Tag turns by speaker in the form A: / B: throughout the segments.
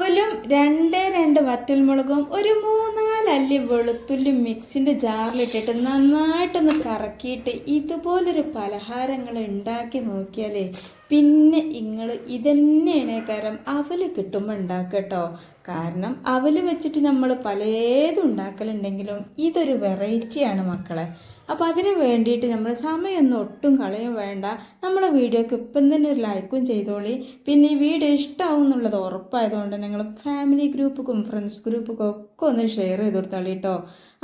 A: അവലും രണ്ടേ രണ്ട് വറ്റൽമുളകും ഒരു മൂന്നാലല്ലി വെളുത്തുള്ളി മിക്സിന്റെ ജാറിലിട്ടിട്ട് നന്നായിട്ടൊന്ന് കറക്കിയിട്ട് ഇതുപോലൊരു പലഹാരങ്ങൾ ഉണ്ടാക്കി നോക്കിയാലേ പിന്നെ നിങ്ങൾ ഇതന്നെയാണ് കാരണം അവൽ കിട്ടുമ്പോൾ കേട്ടോ കാരണം അവൽ വെച്ചിട്ട് നമ്മൾ പലതും ഉണ്ടാക്കലുണ്ടെങ്കിലും ഇതൊരു വെറൈറ്റിയാണ് മക്കളെ. അപ്പോൾ അതിന് വേണ്ടിയിട്ട് നമ്മൾ സമയമൊന്നും ഒട്ടും കളയും വേണ്ട. നമ്മളെ വീഡിയോക്ക് ഇപ്പം തന്നെ ഒരു ലൈക്കും ചെയ്തോളി. പിന്നെ ഈ വീഡിയോ ഇഷ്ടമാവും എന്നുള്ളത് ഉറപ്പായതുകൊണ്ട് നിങ്ങൾ ഫാമിലി ഗ്രൂപ്പുക്കും ഫ്രണ്ട്സ് ഗ്രൂപ്പുക്കും ഒക്കെ ഒന്ന് ഷെയർ ചെയ്ത് കൊടുത്താളി കേട്ടോ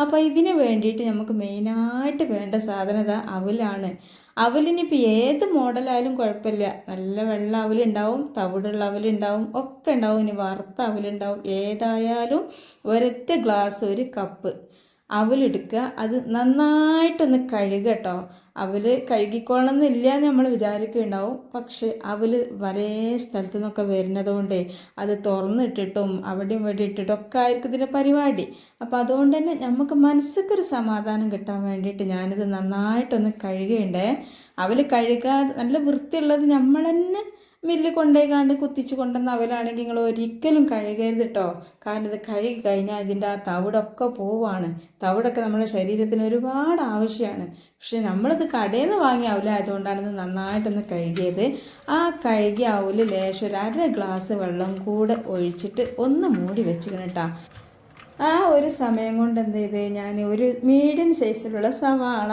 A: അപ്പോൾ ഇതിന് വേണ്ടിയിട്ട് നമുക്ക് മെയിനായിട്ട് വേണ്ട സാധനത അവലാണ്. അവലിനിപ്പോൾ ഏത് മോഡലായാലും കുഴപ്പമില്ല. നല്ല വെള്ള അവലുണ്ടാവും തവിടുള്ള അവലുണ്ടാവും ഒക്കെ ഉണ്ടാവും. ഇനി വറുത്ത അവലുണ്ടാവും. ഏതായാലും ഒരൊറ്റ ഗ്ലാസ് ഒരു കപ്പ് അവലെടുക്കുക അത് നന്നായിട്ടൊന്ന് കഴുകുക കേട്ടോ അവൽ കഴുകിക്കോളണം എന്നില്ല എന്ന് നമ്മൾ വിചാരിക്കുന്നുണ്ടാവും പക്ഷെ അവൽ വരേ സ്ഥലത്തു നിന്നൊക്കെ വരുന്നത് കൊണ്ടേ അത് തുറന്നിട്ടിട്ടും അവിടെയും ഇവിടെ ഇട്ടിട്ടും ഒക്കെ ആയിരിക്കും ഇതിന്റെ പരിപാടി. അപ്പോൾ അതുകൊണ്ട് തന്നെ നമുക്ക് മനസ്സിക്കൊരു സമാധാനം കിട്ടാൻ വേണ്ടിയിട്ട് ഞാനിത് നന്നായിട്ടൊന്ന് കഴുകുകയുണ്ടേ അവൽ കഴുകാതെ നല്ല വൃത്തിയുള്ളത് നമ്മൾ തന്നെ മില്ല് കൊണ്ടേക്കാണ്ട് കുത്തിച്ച് കൊണ്ടുവന്ന അവലാണെങ്കിൽ നിങ്ങൾ ഒരിക്കലും കഴുകരുത് കേട്ടോ കാരണം ഇത് കഴുകി കഴിഞ്ഞാൽ ഇതിന്റെ ആ തവിടൊക്കെ പോവാണ്. തവിടൊക്കെ നമ്മുടെ ശരീരത്തിന് ഒരുപാട് ആവശ്യമാണ്. പക്ഷെ നമ്മളിത് കടയിൽ നിന്ന് വാങ്ങിയ അവലായതുകൊണ്ടാണ് ഇത് നന്നായിട്ടൊന്ന് കഴുകിയത്. ആ കഴുകി അവൽ ലേശം ഒരു അര ഗ്ലാസ് വെള്ളം കൂടെ ഒഴിച്ചിട്ട് ഒന്ന് മൂടി വെച്ചിരുന്നു കേട്ടോ ആ ഒരു സമയം കൊണ്ട് എന്ത് ചെയ്ത്? ഞാൻ ഒരു മീഡിയം സൈസിലുള്ള സവാള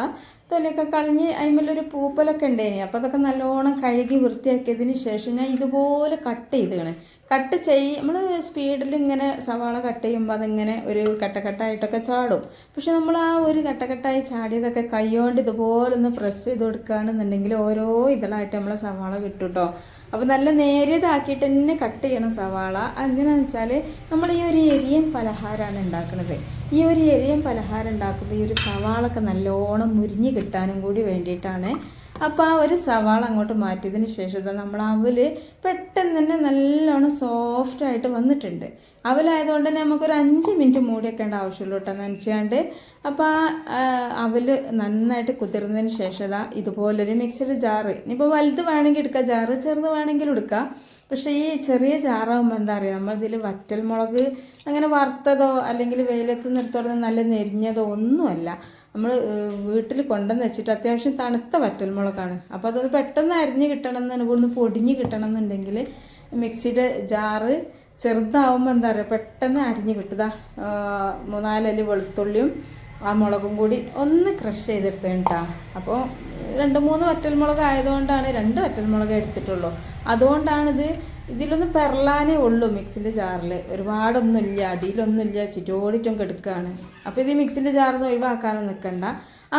A: തൊലിയൊക്കെ കളഞ്ഞ് അതിന്മേലൊരു പൂപ്പലൊക്കെ ഉണ്ടായിരുന്നു അപ്പോൾ അതൊക്കെ നല്ലോണം കഴുകി വൃത്തിയാക്കിയതിന് ശേഷം ഞാൻ ഇതുപോലെ കട്ട് ചെയ്തേക്കണ്. കട്ട് ചെയ് നമ്മൾ സ്പീഡിൽ ഇങ്ങനെ സവാള കട്ട് ചെയ്യുമ്പോൾ അതിങ്ങനെ ഒരു കട്ടക്കട്ടായിട്ടൊക്കെ ചാടും. പക്ഷെ നമ്മൾ ആ ഒരു കട്ടക്കട്ടായി ചാടിയതൊക്കെ കൈകൊണ്ട് ഇതുപോലെ ഒന്ന് പ്രസ് ചെയ്ത് കൊടുക്കുകയാണെന്നുണ്ടെങ്കിൽ ഓരോ ഇതളായിട്ട് നമ്മൾ സവാള കിട്ടും കേട്ടോ അപ്പോൾ നല്ല നേരിയതാക്കിയിട്ട് തന്നെ കട്ട് ചെയ്യണം സവാള. എന്തിനാണെന്ന് വെച്ചാൽ നമ്മൾ ഈ ഒരു എരിയൻ പലഹാരമാണ് ഉണ്ടാക്കുന്നത് ഈ ഒരു എരിയൻ പലഹാരം ഉണ്ടാക്കുമ്പോൾ ഈ ഒരു സവാളൊക്കെ നല്ലോണം മുരിഞ്ഞ് കിട്ടാനും കൂടി വേണ്ടിയിട്ടാണ് അപ്പോൾ ആ ഒരു സവാള അങ്ങോട്ട് മാറ്റിയതിന് ശേഷം നമ്മൾ അവൽ പെട്ടെന്ന് തന്നെ നല്ലോണം സോഫ്റ്റ് ആയിട്ട് വന്നിട്ടുണ്ട്. അവലായതുകൊണ്ട് തന്നെ നമുക്കൊരു അഞ്ച് മിനിറ്റ് മൂടി വെക്കേണ്ട ആവശ്യമുള്ളൂ കേട്ടോ നനച്ചാണ്ട്. അപ്പോൾ ആ അവൽ നന്നായിട്ട് കുതിർന്നതിന് ശേഷം ഇതാ ഇതുപോലൊരു മിക്സഡ് ജാറ് ഇനിയിപ്പോൾ വലുത് വേണമെങ്കിൽ എടുക്കാം ജാറ് ചെറുത് വേണമെങ്കിൽ എടുക്കാം. പക്ഷേ ഈ ചെറിയ ജാറാകുമ്പോൾ എന്താ പറയുക നമ്മളിതിൽ വറ്റൽമുളക് അങ്ങനെ വറുത്തതോ അല്ലെങ്കിൽ വെയിലത്ത് നിർത്തുന്നത് നല്ല നെരിഞ്ഞതോ ഒന്നുമല്ല. നമ്മൾ വീട്ടിൽ കൊണ്ടുവന്ന് വെച്ചിട്ട് അത്യാവശ്യം തണുത്ത വറ്റൽമുളകാണ്. അപ്പോൾ അതൊന്ന് പെട്ടെന്ന് അരിഞ്ഞ് കിട്ടണം എന്ന് ഇവിടുന്ന് പൊടിഞ്ഞ് കിട്ടണം എന്നുണ്ടെങ്കിൽ മിക്സിയുടെ ജാറ് ചെറുതാവുമ്പോൾ എന്താ പറയുക പെട്ടെന്ന് അരിഞ്ഞ് കിട്ടുക മൂന്നാലല് വെളുത്തുള്ളിയും ആ മുളകും കൂടി ഒന്ന് ക്രഷ് ചെയ്തെടുത്തേ കേട്ടോ അപ്പോൾ രണ്ട് മൂന്ന് വറ്റൽമുളക് ആയതുകൊണ്ടാണ് രണ്ട് വറ്റൽമുളക് എടുത്തിട്ടുള്ളൂ. അതുകൊണ്ടാണിത് ഇതിലൊന്ന് പെറലാനേ ഉള്ളൂ മിക്സിന്റെ ജാറിൽ. ഒരുപാടൊന്നുമില്ല അടിയിലൊന്നുമില്ല ചിറ്റോടിറ്റും കെടുക്കുകയാണ് അപ്പോൾ ഇത് മിക്സിന്റെ ജാറിൽ നിന്ന് ഒഴിവാക്കാനും നിൽക്കണ്ട.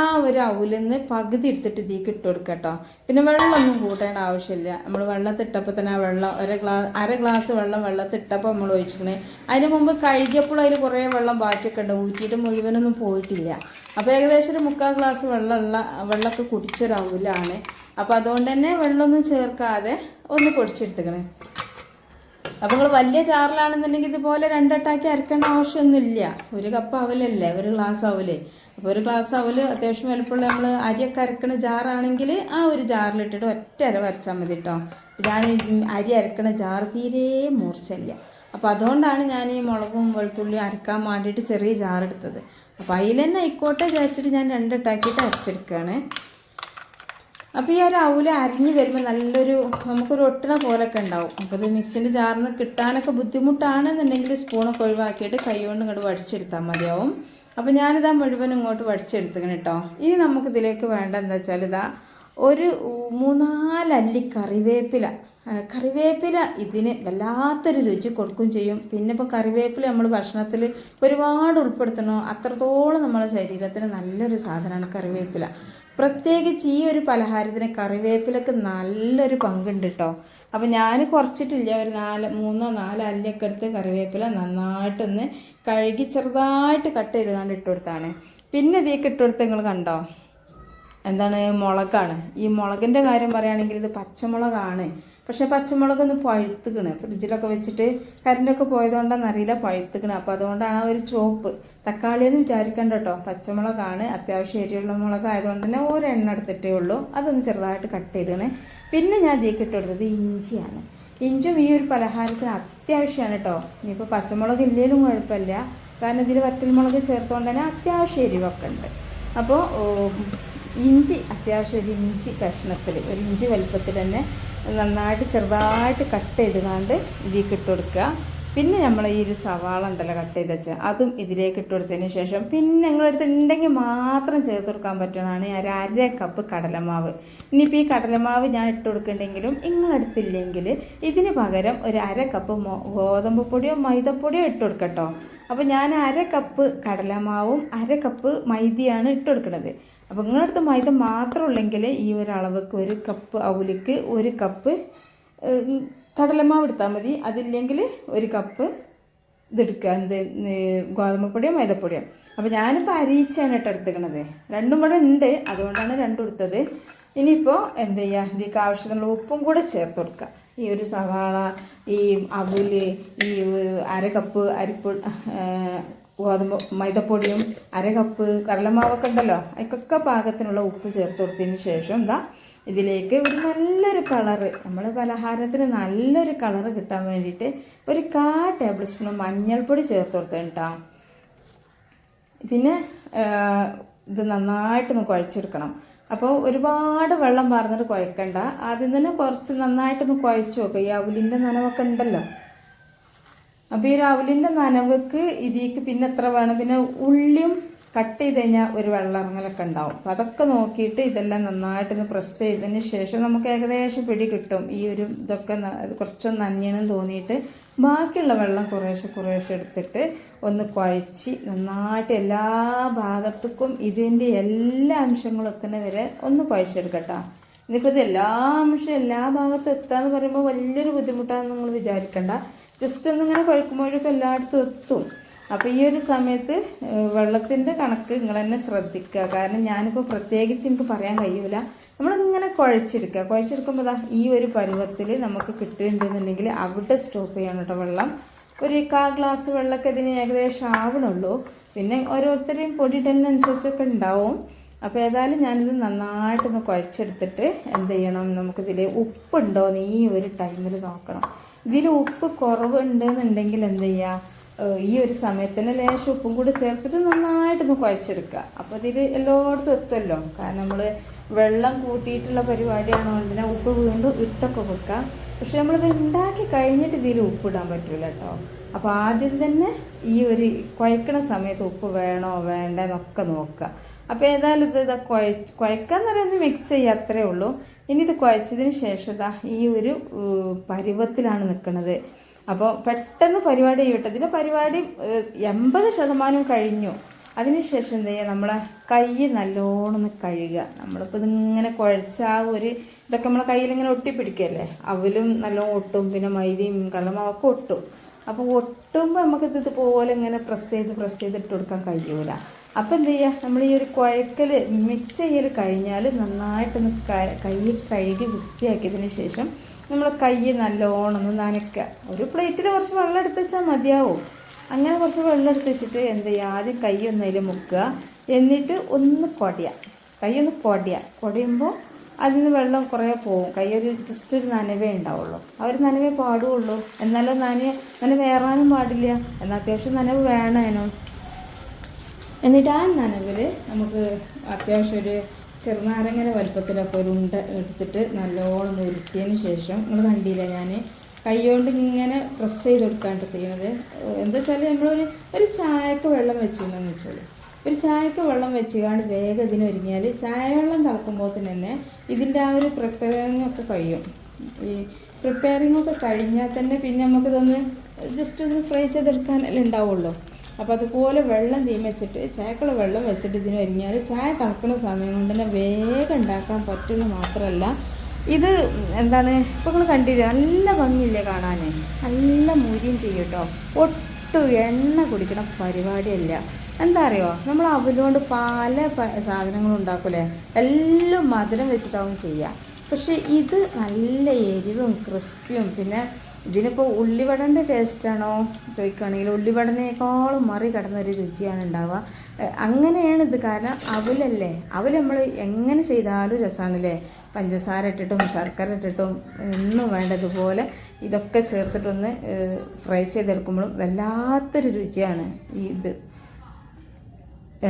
A: ആ ഒരു അവലിന്ന് പകുതി എടുത്തിട്ട് ഇതിൽ ഇട്ട് കൊടുക്കുക കേട്ടോ പിന്നെ വെള്ളമൊന്നും കൂട്ടേണ്ട ആവശ്യമില്ല. നമ്മൾ വെള്ളത്തിട്ടപ്പോൾ തന്നെ ആ വെള്ളം ഒരു ഗ്ലാസ് അര ഗ്ലാസ് വെള്ളം വെള്ളത്തിട്ടപ്പോൾ നമ്മൾ ഒഴിച്ചിക്കണേ. അതിന് മുമ്പ് കഴുകിയപ്പോൾ അതിൽ കുറേ വെള്ളം ബാക്കിയൊക്കെ ഉണ്ട്. ഊറ്റിയിട്ട് മുഴുവനൊന്നും പോയിട്ടില്ല. അപ്പോൾ ഏകദേശം ഒരു മുക്കാൽ ഗ്ലാസ് വെള്ളമുള്ള വെള്ളമൊക്കെ കുടിച്ചൊരു അവലാണ്. അപ്പോൾ അതുകൊണ്ട് തന്നെ വെള്ളമൊന്നും ചേർക്കാതെ ഒന്ന് പൊടിച്ചെടുത്തുക്കണേ. അപ്പോൾ നിങ്ങൾ വലിയ ചാറിലാണെന്നുണ്ടെങ്കിൽ ഇതുപോലെ രണ്ടട്ടാക്കി അരക്കേണ്ട ആവശ്യമൊന്നുമില്ല. ഒരു കപ്പ് അവലല്ലേ ഒരു ഗ്ലാസ് അവൽ. അപ്പോൾ ഒരു ഗ്ലാസ് അവൽ അത്യാവശ്യം വലുപ്പമുള്ള നമ്മൾ അരിയൊക്കെ അരക്കണ ജാറാണെങ്കിൽ ആ ഒരു ജാറിലിട്ടിട്ട് ഒറ്റ അര വരച്ചാൽ മതി കേട്ടോ ഞാൻ അരി അരക്കണ ജാർ തീരെ മൂർച്ചയില്ല. അപ്പോൾ അതുകൊണ്ടാണ് ഞാൻ ഈ മുളകും വെളുത്തുള്ളിയും അരക്കാൻ വേണ്ടിയിട്ട് ചെറിയ ജാറെടുത്തത് അപ്പോൾ അതിൽ തന്നെ ആയിക്കോട്ടെ വിചാരിച്ചിട്ട് ഞാൻ രണ്ടിട്ടാക്കിയിട്ട് അരച്ചെടുക്കുകയാണ്. അപ്പോൾ ഈ ഒരു അവൽ അരിഞ്ഞ് വരുമ്പോൾ നല്ലൊരു നമുക്കൊരു ഒട്ടണ പോലൊക്കെ ഉണ്ടാവും. അപ്പോൾ ഇത് മിക്സിന്റെ ജാറിന്ന് കിട്ടാനൊക്കെ ബുദ്ധിമുട്ടാണെന്നുണ്ടെങ്കിൽ സ്പൂണൊക്കെ ഒഴിവാക്കിയിട്ട് കൈ കൊണ്ട് ഇങ്ങോട്ട് വടിച്ചെടുത്താൽ മതിയാവും. അപ്പോൾ ഞാനിതാ മുഴുവൻ ഇങ്ങോട്ട് വടിച്ചെടുത്തുക്കണം കേട്ടോ ഇനി നമുക്ക് ഇതിലേക്ക് വേണ്ട എന്താ വെച്ചാൽ ഇതാ ഒരു മൂന്നാലല്ലി കറിവേപ്പില. കറിവേപ്പില ഇതിന് വല്ലാത്തൊരു രുചി കൊടുക്കും ചെയ്യും. പിന്നെ ഇപ്പോൾ കറിവേപ്പില നമ്മൾ ഭക്ഷണത്തിൽ ഒരുപാട് ഉൾപ്പെടുത്തണോ അത്രത്തോളം നമ്മുടെ ശരീരത്തിന് നല്ലൊരു സാധനമാണ് കറിവേപ്പില. പ്രത്യേകിച്ച് ഈ ഒരു പലഹാരത്തിന് കറിവേപ്പിലൊക്കെ നല്ലൊരു പങ്കുണ്ട് കേട്ടോ അപ്പോൾ ഞാൻ കുറച്ചിട്ടില്ല ഒരു നാല് മൂന്നോ നാലോ അല്ലൊക്കെ എടുത്ത് കറിവേപ്പില നന്നായിട്ടൊന്ന് കഴുകി ചെറുതായിട്ട് കട്ട് ചെയ്ത് കണ്ട് ഇട്ട് കൊടുത്താണ്. പിന്നെ ഇതിലേക്ക് ഇട്ട് നിങ്ങൾ കണ്ടോ? എന്താണ്? മുളകാണ്. ഈ മുളകിന്റെ കാര്യം പറയുകയാണെങ്കിൽ ഇത് പച്ചമുളകാണ്. പക്ഷേ പച്ചമുളക് ഒന്ന് പഴുത്തുക്കണ് ഫ്രിഡ്ജിലൊക്കെ വെച്ചിട്ട് കരണ്ടൊക്കെ പോയതുകൊണ്ടാണെന്ന് അറിയില്ല പഴുത്തുക്കണ്. അപ്പോൾ അതുകൊണ്ടാണ് ഒരു ചോപ്പ്. തക്കാളിയൊന്നും വിചാരിക്കണ്ട കേട്ടോ പച്ചമുളകാണ്. അത്യാവശ്യം എരിയുള്ള മുളക് ആയതുകൊണ്ട് തന്നെ ഒരെണ്ണ എടുത്തിട്ടേ ഉള്ളൂ. അതൊന്ന് ചെറുതായിട്ട് കട്ട് ചെയ്തേ പിന്നെ ഞാൻ ഇതിലേക്ക് ഇട്ടുകൊടുത്തത് ഇഞ്ചിയാണ്. ഇഞ്ചും ഈ ഒരു പലഹാരത്തിന് അത്യാവശ്യമാണ് കേട്ടോ ഇനിയിപ്പോൾ പച്ചമുളക് ഇല്ലെങ്കിലും കുഴപ്പമില്ല കാരണം ഇതിൽ വറ്റൽമുളക് ചേർത്തുകൊണ്ട് തന്നെ അത്യാവശ്യം എരിവൊക്കെ ഉണ്ട്. അപ്പോൾ ഇഞ്ചി അത്യാവശ്യം ഒരു ഇഞ്ചി കഷ്ണത്തിൽ ഒരു ഇഞ്ചി വലുപ്പത്തിൽ തന്നെ നന്നായിട്ട് ചെറുതായിട്ട് കട്ട് ചെയ്തുകൊണ്ട് ഇതിലേക്ക് ഇട്ട് കൊടുക്കുക. പിന്നെ നമ്മൾ ഈ ഒരു സവാള ഉണ്ടല്ലോ കട്ട് ചെയ്ത് വെച്ചാൽ അതും ഇതിലേക്ക് ഇട്ട് കൊടുത്തതിന് ശേഷം പിന്നെ നിങ്ങളടുത്ത് ഉണ്ടെങ്കിൽ മാത്രം ചേർത്ത് കൊടുക്കാൻ പറ്റണതാണ് ഒരു അര കപ്പ് കടലമാവ്. ഇനിയിപ്പോൾ ഈ കടലമാവ് ഞാൻ ഇട്ട് കൊടുക്കുന്നുണ്ടെങ്കിലും നിങ്ങളടുത്തില്ലെങ്കിൽ ഇതിന് പകരം ഒരു അര കപ്പ് ഗോതമ്പ് പൊടിയോ മൈദപ്പൊടിയോ ഇട്ട് കൊടുക്കട്ടോ. അപ്പോൾ ഞാൻ അര കപ്പ് കടലമാവും അര കപ്പ് മൈദയാണ് ഇട്ട് കൊടുക്കുന്നത് അപ്പോൾ നിങ്ങളടുത്ത് മൈദ മാത്രം ഉള്ളെങ്കിൽ ഈ ഒരു അളവക്ക് ഒരു കപ്പ് അവലിക്ക് ഒരു കപ്പ് കടലമാവ് എടുത്താൽ മതി. അതില്ലെങ്കിൽ ഒരു കപ്പ് ഇതെടുക്കുക. എന്ത് ഗോതമ്പ് പൊടിയോ മൈദപ്പൊടിയോ. അപ്പോൾ ഞാനിപ്പോൾ അരിയിച്ചാണ് കേട്ടോ എടുത്തിക്കണത്. രണ്ടും കൂടെ ഉണ്ട്. അതുകൊണ്ടാണ് രണ്ടും എടുത്തത്. ഇനിയിപ്പോൾ എന്ത് ചെയ്യുക ഇതിക്ക് ആവശ്യത്തിനുള്ള ഉപ്പും കൂടെ ചേർത്ത് കൊടുക്കുക. ഈ ഒരു സവാള ഈ അവൽ ഈ അര കപ്പ് അരിപ്പൊ ഗോതമ്പ് മൈദപ്പൊടിയും അര കപ്പ് കടലമാവൊക്കെ ഉണ്ടല്ലോ അതിക്കൊക്കെ പാകത്തിനുള്ള ഉപ്പ് ചേർത്ത് കൊടുത്തതിന് ശേഷം എന്താ ഇതിലേക്ക് ഒരു നല്ലൊരു കളറ് നമ്മൾ പലഹാരത്തിന് നല്ലൊരു കളറ് കിട്ടാൻ വേണ്ടിയിട്ട് ഒരു കാ ടേബിൾ സ്പൂൺ മഞ്ഞൾപ്പൊടി ചേർത്ത് കൊടുത്തത് കേട്ടോ പിന്നെ ഇത് നന്നായിട്ടൊന്ന് കുഴച്ചെടുക്കണം. അപ്പോൾ ഒരുപാട് വെള്ളം പാർന്നിട്ട് കുഴക്കണ്ട. ആദ്യം തന്നെ കുറച്ച് നന്നായിട്ടൊന്ന് കുഴച്ച് നോക്കുക ഈ അവലിന്റെ നനവൊക്കെ ഉണ്ടല്ലോ. അപ്പോൾ ഈ രാവിലിന്റെ നനവക്ക് ഇതിക്ക് പിന്നെ എത്ര വേണം? പിന്നെ ഉള്ളിയും കട്ട് ചെയ്ത് കഴിഞ്ഞാൽ ഒരു വെള്ളം ഇറങ്ങലൊക്കെ ഉണ്ടാവും. അപ്പം അതൊക്കെ നോക്കിയിട്ട് ഇതെല്ലാം നന്നായിട്ടൊന്ന് പ്രസ് ചെയ്തതിന് ശേഷം നമുക്ക് ഏകദേശം പിടി കിട്ടും. ഈ ഒരു ഇതൊക്കെ കുറച്ചൊന്ന് നഞ്ഞണെന്ന് തോന്നിയിട്ട് ബാക്കിയുള്ള വെള്ളം കുറേശ്ശെ കുറേശ്ശെ എടുത്തിട്ട് ഒന്ന് കുഴച്ച് നന്നായിട്ട് എല്ലാ ഭാഗത്തേക്കും ഇതിന്റെ എല്ലാ അംശങ്ങളും എത്തുന്ന വരെ ഒന്ന് കുഴച്ചെടുക്കട്ടോ. ഇനിയിപ്പോൾ ഇത് എല്ലാ അംശവും എല്ലാ ഭാഗത്തും എത്താന്ന് പറയുമ്പോൾ വലിയൊരു ബുദ്ധിമുട്ടാണെന്ന് നിങ്ങൾ വിചാരിക്കണ്ട. ജസ്റ്റ് ഒന്നിങ്ങനെ കുഴക്കുമ്പോഴൊക്കെ എല്ലായിടത്തും എത്തും. അപ്പോൾ ഈ ഒരു സമയത്ത് വെള്ളത്തിന്റെ കണക്ക് നിങ്ങൾ തന്നെ ശ്രദ്ധിക്കുക. കാരണം ഞാനിപ്പോൾ പ്രത്യേകിച്ച് എനിക്ക് പറയാൻ കഴിയൂല. നമ്മളിങ്ങനെ കുഴച്ചെടുക്കുക. കുഴച്ചെടുക്കുമ്പോൾ ഈ ഒരു പരുവത്തിൽ നമുക്ക് കിട്ടുന്നുണ്ടെന്നുണ്ടെങ്കിൽ അവിടെ സ്റ്റോപ്പ് ചെയ്യണം കേട്ടോ വെള്ളം. ഒരു കാ ഗ്ലാസ് വെള്ളമൊക്കെ ഇതിന് ഏകദേശം ആവണുള്ളൂ. പിന്നെ ഓരോരുത്തരെയും പൊടി ഇടലിനനുസരിച്ചൊക്കെ ഉണ്ടാവും. അപ്പോൾ ഏതായാലും ഞാനിത് നന്നായിട്ടൊന്ന് കുഴച്ചെടുത്തിട്ട് എന്ത് ചെയ്യണം? നമുക്കിതിൽ ഉപ്പുണ്ടോ എന്ന് ഈ ഒരു ടൈമിൽ നോക്കണം. ഇതിൽ ഉപ്പ് കുറവുണ്ടെന്നുണ്ടെങ്കിൽ എന്ത് ചെയ്യുക ഈ ഒരു സമയത്ത് തന്നെ ലേശം ഉപ്പും കൂടി ചേർത്തിട്ട് നന്നായിട്ടൊന്ന് കുഴച്ചെടുക്കുക. അപ്പോൾ ഇതിൽ എല്ലായിടത്തും എത്തുമല്ലോ. കാരണം നമ്മൾ വെള്ളം കൂട്ടിയിട്ടുള്ള പരിപാടിയാണോ തന്നെ ഉപ്പ് വീണ്ടും ഇട്ടൊക്കെ വെക്കുക. പക്ഷെ നമ്മളിത് ഉണ്ടാക്കി കഴിഞ്ഞിട്ട് ഇതിൽ ഉപ്പിടാൻ പറ്റില്ല കേട്ടോ. അപ്പോൾ ആദ്യം തന്നെ ഈ ഒരു കുഴക്കണ സമയത്ത് ഉപ്പ് വേണോ വേണ്ടെന്നൊക്കെ നോക്കുക. അപ്പോൾ ഏതായാലും ഇത് ഇതാ കുഴ കുഴക്കാന്ന് പറയുന്നത് മിക്സ് ചെയ്യുക അത്രേ ഉള്ളൂ. ഇനി ഇത് കുഴച്ചതിന് ശേഷം ഈ ഒരു പരുവത്തിലാണ് നിൽക്കുന്നത് അപ്പോൾ പെട്ടെന്ന് പരിപാടി ചെയ്യട്ടെ ഇതിന്റെ പരിപാടി എൺപത് ശതമാനം കഴിഞ്ഞു. അതിനുശേഷം എന്ത് ചെയ്യുക? നമ്മളെ കൈ നല്ലോണം കഴുകുക. നമ്മളിപ്പോൾ ഇതിങ്ങനെ കുഴച്ച ആ ഒരു ഇതൊക്കെ നമ്മളെ കയ്യിലിങ്ങനെ ഒട്ടിപ്പിടിക്കല്ലേ? അവലും നല്ലോണം ഒട്ടും. പിന്നെ മൈദയും കള്ളമാവൊക്കെ ഒട്ടും. അപ്പോൾ ഒട്ടുമ്പോൾ നമുക്കിത് ഇതുപോലെ ഇങ്ങനെ പ്രസ് ചെയ്ത് പ്രസ് ചെയ്തിട്ട് കൊടുക്കാൻ കഴിയൂല. അപ്പോൾ എന്ത് ചെയ്യുക നമ്മൾ ഈ ഒരു കുഴക്കൽ മിക്സ് ചെയ്യൽ കഴിഞ്ഞാൽ നന്നായിട്ടൊന്ന് ക- കഴുകി വൃത്തിയാക്കിയതിന് ശേഷം നമ്മൾ കൈ നല്ലോണം ഒന്ന് നനയ്ക്കുക ഒരു പ്ലേറ്റിൽ കുറച്ച് വെള്ളം എടുത്ത് വെച്ചാൽ മതിയാവും. അങ്ങനെ കുറച്ച് വെള്ളം എടുത്ത് വെച്ചിട്ട് എന്ത് ചെയ്യുക ആദ്യം കൈ ഒന്ന് അതിൽ മുക്കുക. എന്നിട്ട് ഒന്ന് കൊടയുക കൈ ഒന്ന് കൊടയുക കൊടയുമ്പോൾ അതിൽ നിന്ന് വെള്ളം കുറേ പോകും കൈ ഒരു ജസ്റ്റ് ഒരു നനവേ ഉണ്ടാവുള്ളൂ ആ ഒരു നനവേ പാടുള്ളൂ. എന്നാലും നന വേറാനും പാടില്ല. എന്നാൽ അത്യാവശ്യം നനവ് വേണേനോ. എന്നിട്ട് ആ നനവിൽ നമുക്ക് അത്യാവശ്യം ഒരു ചെറുനാരങ്ങനെ വലുപ്പത്തിലൊക്കെ ഒരു ഉണ്ട എടുത്തിട്ട് നല്ലോണം ഉരുട്ടിയതിന് ശേഷം നിങ്ങൾ കണ്ടില്ല ഞാൻ കൈകൊണ്ട് ഇങ്ങനെ പ്രസ് ചെയ്ത് കൊടുക്കാണ്ട് ചെയ്യണത് എന്താ വെച്ചാൽ നമ്മളൊരു ഒരു ചായക്ക് വെള്ളം വെച്ചിരുന്നെന്ന് വെച്ചാൽ ഒരു ചായക്ക് വെള്ളം വെച്ചുകൊണ്ട് വേഗം ഇതിന് ഒരുങ്ങിയാൽ ചായ വെള്ളം തിളക്കുമ്പോൾ തന്നെ ഇതിന്റെ ആ ഒരു പ്രിപ്പയറിങ്ങൊക്കെ കഴിയും. ഈ പ്രിപ്പയറിങ്ങൊക്കെ കഴിഞ്ഞാൽ തന്നെ പിന്നെ നമുക്കിതൊന്ന് ജസ്റ്റ് ഒന്ന് ഫ്രൈ ചെയ്തെടുക്കാനല്ലേ ഉണ്ടാവുള്ളൂ. അപ്പോൾ അതുപോലെ വെള്ളം തീം വെച്ചിട്ട് ചായക്കുള്ള വെള്ളം വെച്ചിട്ട് ഇതിന് ഒരുങ്ങിയാൽ ചായ തണുക്കുന്ന സമയം കൊണ്ട് തന്നെ വേഗം ഉണ്ടാക്കാൻ പറ്റുന്ന മാത്രമല്ല ഇത് എന്താണ്? ഇപ്പോൾ നിങ്ങൾ കണ്ടില്ലേ? നല്ല ഭംഗിയില്ലേ കാണാൻ നല്ല മുരിയും ചെയ്യും കേട്ടോ. ഒട്ടും എണ്ണ കുടിക്കണ പരിപാടിയല്ല. എന്താ അറിയോ? നമ്മൾ അവലുകൊണ്ട് പല സാധനങ്ങളും ഉണ്ടാക്കൂലേ? എല്ലാം മധുരം വെച്ചിട്ടാവും ചെയ്യുക പക്ഷേ ഇത് നല്ല എരിവും ക്രിസ്പിയും പിന്നെ ഇതിനിപ്പോൾ ഉള്ളിവടന്റെ ടേസ്റ്റാണോ ചോദിക്കുകയാണെങ്കിൽ ഉള്ളിവടനേക്കാളും മറി കടന്നൊരു രുചിയാണ് ഉണ്ടാവുക. അങ്ങനെയാണ് ഇത് കാരണം അവലല്ലേ? അവൽ നമ്മൾ എങ്ങനെ ചെയ്താലും രസമാണല്ലേ പഞ്ചസാര ഇട്ടിട്ടും ശർക്കര ഇട്ടിട്ടും ഒന്നും വേണ്ടതുപോലെ ഇതൊക്കെ ചേർത്തിട്ടൊന്ന് ഫ്രൈ ചെയ്തെടുക്കുമ്പോഴും വല്ലാത്തൊരു രുചിയാണ് ഈ ഇത്.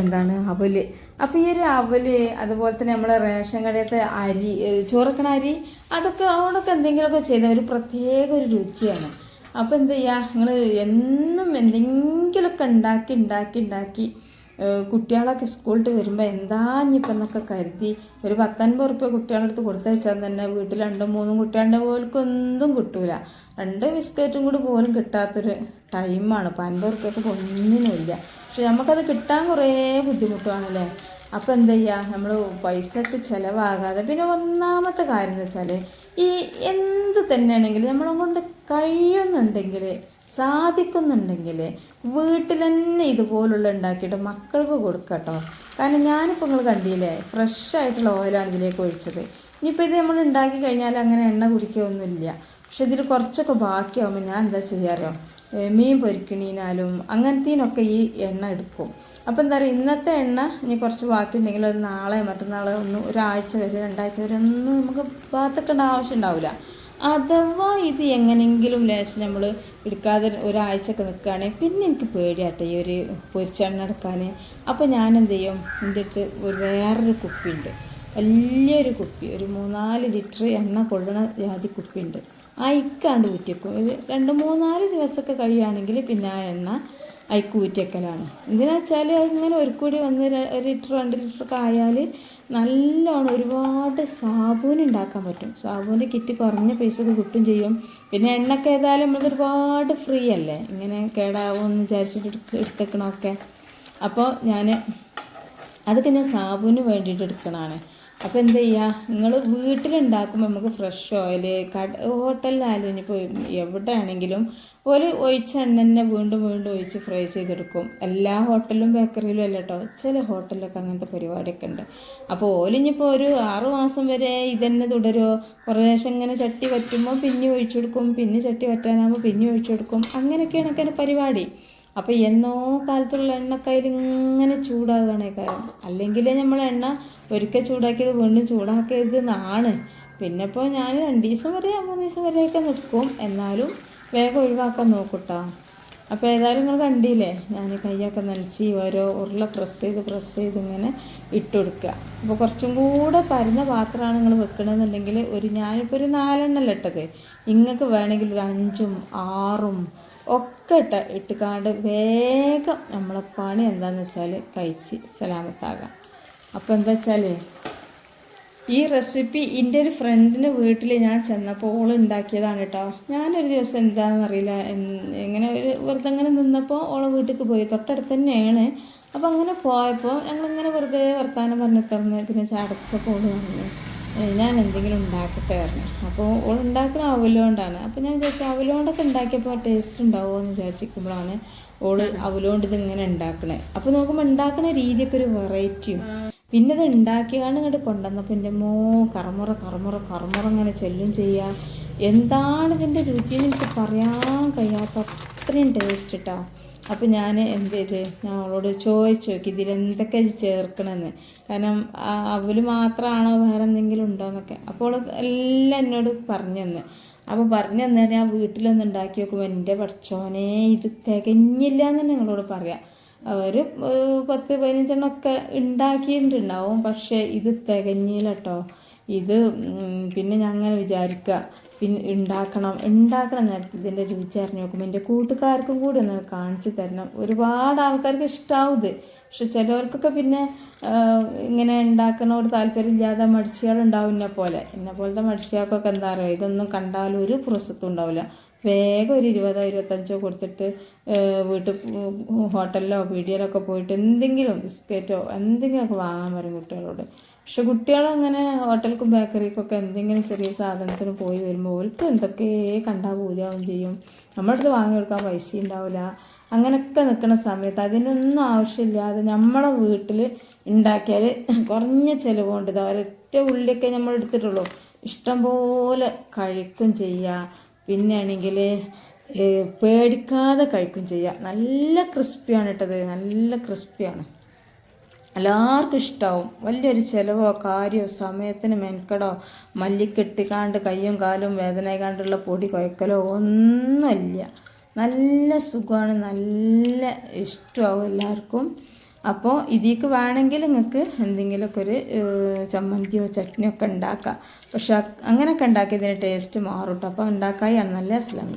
A: എന്താണ് അവൽ? അപ്പോൾ ഈ ഒരു അവൽ അതുപോലെ തന്നെ നമ്മളെ റേഷൻ കടയത്തെ അരി ചോറക്കണ അരി അതൊക്കെ അതുകൊണ്ടൊക്കെ എന്തെങ്കിലുമൊക്കെ ചെയ്ത ഒരു പ്രത്യേക ഒരു രുചിയാണ്. അപ്പോൾ എന്ത് ചെയ്യുക നിങ്ങൾ എന്നും എന്തെങ്കിലുമൊക്കെ ഉണ്ടാക്കി ഉണ്ടാക്കി ഉണ്ടാക്കി കുട്ടികളൊക്കെ സ്കൂളിട്ട് വരുമ്പോൾ എന്താ ഇനിയിപ്പോൾ എന്നൊക്കെ കരുതി ഒരു പത്തൊൻപത് റുപ്യ കുട്ടികളുടെ അടുത്ത് കൊടുത്തയച്ചാൽ തന്നെ വീട്ടിൽ രണ്ടും മൂന്നും കുട്ടികളുടെ പോലും ഒന്നും കിട്ടൂല. രണ്ട് ബിസ്ക്കറ്റും കൂടി പോലും കിട്ടാത്തൊരു ടൈമാണ്. ഇപ്പോൾ അൻപത് റുപ്യക്ക് ഒന്നിനുമില്ല പക്ഷെ നമുക്കത് കിട്ടാൻ കുറേ ബുദ്ധിമുട്ടാണല്ലേ അപ്പോൾ എന്താ ചെയ്യുക നമ്മൾ പൈസക്ക് ചിലവാകാതെ പിന്നെ ഒന്നാമത്തെ കാര്യം എന്ന് വെച്ചാൽ ഈ എന്ത് തന്നെയാണെങ്കിലും നമ്മളെ കൊണ്ട് കഴിയുന്നുണ്ടെങ്കിൽ സാധിക്കുന്നുണ്ടെങ്കിൽ വീട്ടിൽ തന്നെ ഇതുപോലുള്ള ഉണ്ടാക്കിയിട്ട് മക്കൾക്ക് കൊടുക്കട്ടോ കാരണം ഞാനിപ്പോൾ നിങ്ങൾ കണ്ടില്ലേ ഫ്രഷ് ആയിട്ടുള്ള ഓയിലാണ് ഇതിലേക്ക് ഒഴിച്ചത്. ഇനിയിപ്പോൾ ഇത് നമ്മൾ ഉണ്ടാക്കി കഴിഞ്ഞാൽ അങ്ങനെ എണ്ണ കുടിക്കുകയൊന്നുമില്ല. പക്ഷെ ഇതിൽ കുറച്ചൊക്കെ ബാക്കിയാവുമ്പോൾ ഞാൻ എന്താ ചെയ്യാറോ മീൻ പൊരിക്കണീനാലും അങ്ങനത്തേനൊക്കെ ഈ എണ്ണ എടുക്കും. അപ്പോൾ എന്താ പറയുക ഇന്നത്തെ എണ്ണ ഇനി കുറച്ച് ബാക്കി ഉണ്ടെങ്കിൽ ഒരു നാളെ മറ്റന്നാളെ ഒന്നും ഒരാഴ്ച വരെ രണ്ടാഴ്ച വരെ ഒന്നും നമുക്ക് പാത്തക്കേണ്ട ആവശ്യം ഉണ്ടാവില്ല അഥവാ ഇത് എങ്ങനെയെങ്കിലും ലേശം നമ്മൾ എടുക്കാതെ ഒരാഴ്ചയൊക്കെ നിൽക്കുകയാണെങ്കിൽ പിന്നെ എനിക്ക് പേടിയാട്ടെ ഈ ഒരു പൊരിച്ചെണ്ണ എടുക്കാൻ അപ്പോൾ ഞാൻ എന്ത് ചെയ്യും എന്റെ അടുത്ത് വേറൊരു കുപ്പിയുണ്ട്. വലിയൊരു കുപ്പി ഒരു മൂന്നാൽ ലിറ്റർ എണ്ണ കൊള്ളണ ജാതി കുപ്പിയുണ്ട്. അയക്കാണ്ട് കുറ്റിക്കും ഒരു രണ്ട് മൂന്നാൽ ദിവസമൊക്കെ കഴിയുകയാണെങ്കിൽ പിന്നെ ആ എണ്ണ അയക്ക് ഊറ്റിയേക്കലാണ് എന്തിനാ വെച്ചാൽ ഇങ്ങനെ ഒരു കൂടി വന്ന് ഒരു ലിറ്റർ രണ്ട് ലിറ്റർ ഒക്കെ ആയാൽ നല്ലോണം ഒരുപാട് സാബൂൻ ഉണ്ടാക്കാൻ പറ്റും. സാബൂന്റെ കിറ്റ് കുറഞ്ഞ പൈസക്ക് കിട്ടും ചെയ്യും. പിന്നെ എണ്ണൊക്കെ ഏതായാലും നമ്മളത് ഒരുപാട് ഫ്രീ അല്ലേ? ഇങ്ങനെ കേടാവുമെന്ന് വിചാരിച്ചിട്ട് എടുത്തേക്കണമൊക്കെ അപ്പോൾ ഞാൻ അതൊക്കെ ഞാൻ സാബൂന് വേണ്ടിയിട്ട് എടുക്കണതാണ്. അപ്പോൾ എന്ത് ചെയ്യുക നിങ്ങൾ വീട്ടിലുണ്ടാക്കുമ്പോൾ നമുക്ക് ഫ്രഷ് ഓയിൽ കട ഹോട്ടലിലായാലും ഇനിയിപ്പോൾ എവിടെയാണെങ്കിലും ഒരു ഒഴിച്ച് തന്നെ വീണ്ടും വീണ്ടും ഒഴിച്ച് ഫ്രൈ ചെയ്തെടുക്കും. എല്ലാ ഹോട്ടലിലും ബേക്കറിയിലും അല്ല കേട്ടോ ചില ഹോട്ടലിലൊക്കെ അങ്ങനത്തെ പരിപാടിയൊക്കെ ഉണ്ട്. അപ്പോൾ ഓലിഞ്ഞിപ്പോൾ ഒരു ആറു മാസം വരെ ഇതന്നെ തുടരുമോ കുറേശ്ശെ ഇങ്ങനെ ചട്ടി വറ്റുമ്പോൾ പിന്നെ ഒഴിച്ചു കൊടുക്കും പിന്നെ ചട്ടി വറ്റാനാകുമ്പോൾ പിന്നെ ഒഴിച്ചു കൊടുക്കും. അങ്ങനെയൊക്കെയാണ് ഒക്കെ പരിപാടി. അപ്പോൾ എന്നോ കാലത്തുള്ള എണ്ണക്കയിൽ ഇങ്ങനെ ചൂടാകുകയാണ് കാര്യം അല്ലെങ്കിൽ നമ്മൾ എണ്ണ ഒരിക്കൽ ചൂടാക്കിയത് വീണ്ടും ചൂടാക്കിയത് എന്നാണ് പിന്നെ ഇപ്പോൾ ഞാൻ രണ്ട് ദിവസം വരെ മൂന്ന് ദിവസം വരെയൊക്കെ നിൽക്കും എന്നാലും വേഗം ഒഴിവാക്കാൻ നോക്കൂട്ടോ. അപ്പോൾ ഏതായാലും നിങ്ങൾ കണ്ടില്ലേ? ഞാൻ കൈയൊക്കെ നനച്ച് ഓരോ ഉരുള പ്രസ് ചെയ്ത് പ്രസ് ചെയ്ത് ഇങ്ങനെ ഇട്ട് കൊടുക്കുക അപ്പോൾ കുറച്ചും കൂടെ പരന്ന പാത്രമാണ് നിങ്ങൾ വെക്കണമെന്നുണ്ടെങ്കിൽ ഒരു ഞാനിപ്പോൾ ഒരു നാലെണ്ണല്ല ഇട്ടത്. നിങ്ങൾക്ക് വേണമെങ്കിൽ ഒരു അഞ്ചും ആറും ഒക്കെ ഇട്ട ഇട്ടുകാണ്ട് വേഗം നമ്മളെ പണി എന്താണെന്ന് വെച്ചാൽ കഴിച്ച് സലാമത്താകാം. അപ്പോൾ എന്താ വെച്ചാൽ ഈ റെസിപ്പി എന്റെ ഒരു ഫ്രണ്ടിന്റെ വീട്ടിൽ ഞാൻ ചെന്നപ്പോൾ ഓൾ ഉണ്ടാക്കിയതാണ് കേട്ടോ ഞാനൊരു ദിവസം എന്താണെന്ന് അറിയില്ല ഇങ്ങനെ ഒരു വെറുതെ ഇങ്ങനെ നിന്നപ്പോൾ ഓളെ വീട്ടിലേക്ക് പോയി. തൊട്ടടുത്ത് തന്നെയാണ് അപ്പോൾ അങ്ങനെ പോയപ്പോൾ ഞങ്ങളിങ്ങനെ വെറുതെ വർത്താനം പറഞ്ഞിട്ടിരുന്ന് പിന്നെ ചടച്ചപ്പോൾ ഓൾ പറഞ്ഞു "ഏ, ഞാൻ എന്തെങ്കിലും ഉണ്ടാക്കട്ടെ പറഞ്ഞു. അപ്പോൾ ഓൾ ഉണ്ടാക്കുന്ന അവലോണ്ടാണ്. അപ്പോൾ ഞാൻ വിചാരിച്ചു അവലോണ്ടൊക്കെ ഉണ്ടാക്കിയപ്പോൾ ടേസ്റ്റ് ഉണ്ടാവുമോ എന്ന് വിചാരിച്ചിരിക്കുമ്പോഴാണ് ഓൾ അവലോണ്ട് ഇതിങ്ങനെ ഉണ്ടാക്കണേ. അപ്പോൾ നോക്കുമ്പോൾ ഉണ്ടാക്കുന്ന രീതിയൊക്കെ ഒരു വെറൈറ്റിയും പിന്നെ ഇത് ഉണ്ടാക്കിയാണ് ഇങ്ങോട്ട് കൊണ്ടുവന്നപ്പോൾ എന്റെ മോ കറമുറ കറമുറ കറമുറ ഇങ്ങനെ ചെല്ലും ചെയ്യുക എന്താണ് ഇതിന്റെ രുചി എന്ന് എനിക്ക് പറയാൻ കഴിയാത്ത അത്രയും ടേസ്റ്റ് ഇട്ടാ അപ്പോൾ ഞാൻ എന്ത് ചെയ്ത്? ഞാൻ അവളോട് ചോദിച്ചു നോക്കി ഇതിൽ എന്തൊക്കെ ചേർക്കണമെന്ന് കാരണം അവൽ മാത്രമാണോ വേറെ എന്തെങ്കിലും ഉണ്ടോ എന്നൊക്കെ. അപ്പോൾ എല്ലാം എന്നോട് പറഞ്ഞു അപ്പോൾ പറഞ്ഞു ഞാൻ വീട്ടിലൊന്ന് ഉണ്ടാക്കി നോക്കുമ്പോൾ എന്റെ പഠിച്ചോനെ ഇത് തികഞ്ഞില്ല എന്ന് നിങ്ങളോട് പറയാം. ഏഹ്, പത്ത് പതിനഞ്ചെണ്ണമൊക്കെ ഉണ്ടാക്കിയിട്ടുണ്ടാവും പക്ഷേ ഇത് തികഞ്ഞില്ല കേട്ടോ ഇത് പിന്നെ ഞാൻ അങ്ങനെ വിചാരിക്കുക പിന്നെ ഉണ്ടാക്കണം ഉണ്ടാക്കണ നേരത്തെ ഇതിന്റെ രുചി നോക്കുമ്പോൾ എന്റെ കൂട്ടുകാർക്കും കൂടി ഒന്ന് കാണിച്ചു തരണം. ഒരുപാട് ആൾക്കാർക്ക് ഇഷ്ടാവും ഇത്. പക്ഷെ ചിലവർക്കൊക്കെ പിന്നെ ഇങ്ങനെ ഉണ്ടാക്കണോട് താല്പര്യമില്ലാതെ മടിച്ചുകളുണ്ടാവും എന്നെ പോലെ എന്നെ പോലത്തെ മടിച്ചുകൾക്കൊക്കെ എന്താ പറയുക ഇതൊന്നും കണ്ടാലും ഒരു പുറസത്തും ഉണ്ടാവില്ല. വേഗം ഒരു ഇരുപതോ ഇരുപത്തഞ്ചോ കൊടുത്തിട്ട് വീട്ടിൽ ഹോട്ടലിലോ ഹോട്ടലിലോ ഒക്കെ പോയിട്ട് എന്തെങ്കിലും ബിസ്ക്കറ്റോ എന്തെങ്കിലുമൊക്കെ വാങ്ങാൻ പറയും കുട്ടികളോട്. പക്ഷെ കുട്ടികളങ്ങനെ ഹോട്ടലിക്കും ബേക്കറിക്കൊക്കെ എന്തെങ്കിലും ചെറിയ സാധനത്തിന് പോയി വരുമ്പോൾ ഓർക്ക് എന്തൊക്കെ കണ്ടാൽ പൂജാവും ചെയ്യും. നമ്മുടെ അടുത്ത് വാങ്ങി കൊടുക്കാൻ പൈസ ഉണ്ടാവില്ല അങ്ങനെയൊക്കെ നിൽക്കുന്ന സമയത്ത് അതിനൊന്നും ആവശ്യമില്ലാതെ നമ്മളെ വീട്ടിൽ ഉണ്ടാക്കിയാൽ കുറഞ്ഞ ചിലവ് കൊണ്ട് ഒരൊറ്റ ഉള്ളിയൊക്കെ നമ്മൾ എടുത്തിട്ടുള്ളൂ ഇഷ്ടം പോലെ കഴിക്കും ചെയ്യുക പിന്നെ ആണെങ്കിൽ പേടിക്കാതെ കഴിക്കും ചെയ്യാം. നല്ല ക്രിസ്പിയാണ് ഇട്ടത്. നല്ല ക്രിസ്പിയാണ്. എല്ലാവർക്കും ഇഷ്ടമാവും വലിയൊരു ചിലവോ കാര്യമോ സമയത്തിന് മെനക്കടോ മല്ലിക്കെട്ടിക്കാണ്ട് കയ്യും കാലും വേദനയാകാണ്ടുള്ള പൊടി കുഴക്കലോ ഒന്നുമില്ല. നല്ല സുഖമാണ്. നല്ല ഇഷ്ടമാവും എല്ലാവർക്കും. അപ്പോൾ ഇതിലേക്ക് വേണമെങ്കിൽ നിങ്ങൾക്ക് എന്തെങ്കിലുമൊക്കെ ഒരു ചമ്മന്തിയോ ചട്നിയോ ഒക്കെ ഉണ്ടാക്കാം. പക്ഷെ അങ്ങനെയൊക്കെ ഉണ്ടാക്കിയതിന് ടേസ്റ്റ് മാറും കേട്ടോ അപ്പോൾ ഉണ്ടാക്കാൻ നല്ല അസ്ലാമി